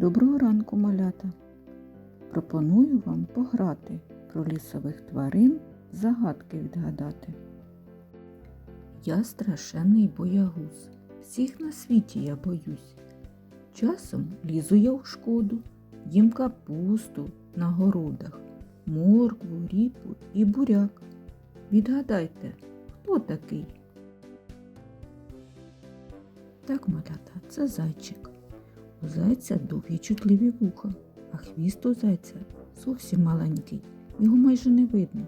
Доброго ранку, малята! Пропоную вам пограти про лісових тварин, загадки відгадати. Я страшенний боягуз, всіх на світі я боюсь. Часом лізу я в шкоду, їм капусту на городах, моркву, ріпу і буряк. Відгадайте, хто такий? Так, малята, це зайчик. У зайця довгі чутливі вуха, а хвіст у зайця зовсім маленький, його майже не видно.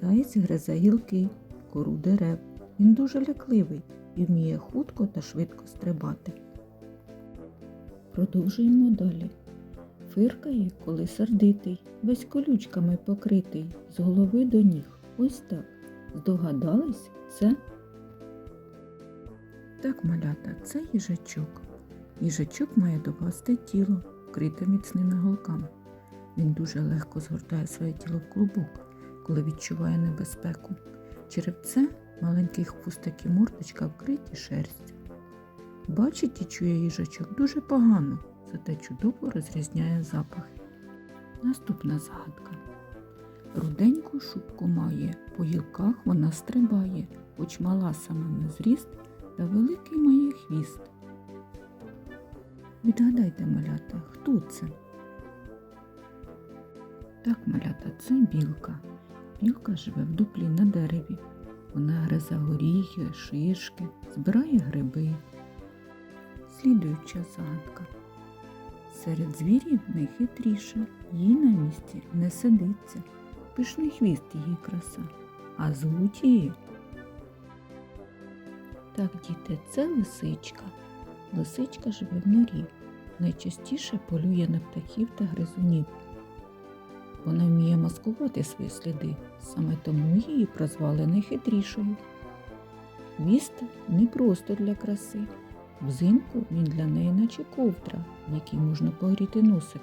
Заєць гризе гілки, кору дерев. Він дуже лякливий і вміє хутко та швидко стрибати. Продовжуємо далі. Фиркає, коли сердитий, весь колючками покритий, з голови до ніг. Ось так. Здогадались це? Так, малята, це їжачок. Їжачок має довгасте тіло, вкрите міцними голками. Він дуже легко згортає своє тіло в клубок, коли відчуває небезпеку. Черепце маленький хвостик і мордочка вкриті шерстю. Бачить і чує їжачок дуже погано, зате чудово розрізняє запахи. Наступна загадка. Руденьку шубку має, по гілках вона стрибає, хоч мала сама на зріст, та великий має хвіст. Відгадайте, малята, хто це? Так, малята, це білка. Білка живе в дуплі на дереві. Вона гризе горіхи, шишки, збирає гриби. Слідуюча загадка. Серед звірів найхитріша, їй на місці не сидиться. Пишний хвіст її краса, а звуть її. Так, діти, це лисичка. Лисичка живе в норі. Найчастіше полює на птахів та гризунів. Вона вміє маскувати свої сліди, саме тому її прозвали найхитрішою. Хвіст не просто для краси. Взимку він для неї наче ковдра, в якій можна погріти носик.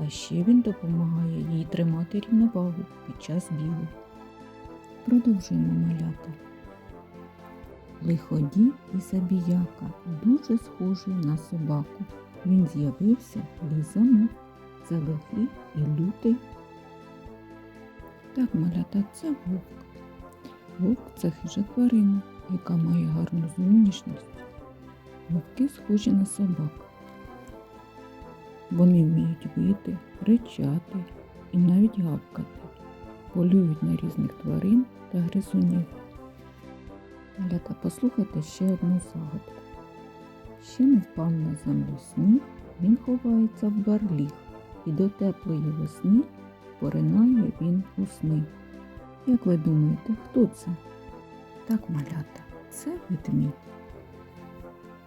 А ще він допомагає їй тримати рівновагу під час бігу. Продовжуємо малята. Лиходій і забіяка дуже схожий на собаку. Він з'явився лізами. Це лихий і лютий. Так, малята, це вовк. Вовк це хижа тварина, яка має гарну зовнішність. Вовки схожі на собак. Вони вміють вити, ричати і навіть гавкати, полюють на різних тварин та гризунів. Малята, послухайте ще одну загадку. Ще не впав на землю сніг, він ховається в барліг, і до теплої весни поринає він у сни. Як ви думаєте, хто це? Так, малята, це ведмідь.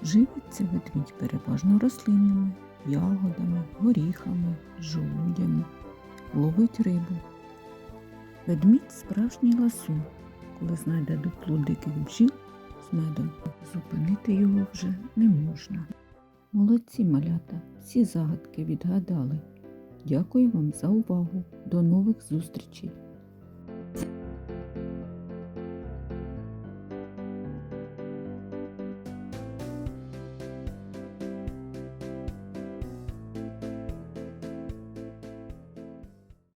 Живиться ведмідь переважно рослинами, ягодами, горіхами, жолудями, ловить рибу. Ведмідь справжній ласун. Коли знайде дупло диких бджіл з медом, зупинити його вже не можна. Молодці малята, всі загадки відгадали. Дякую вам за увагу. До нових зустрічей!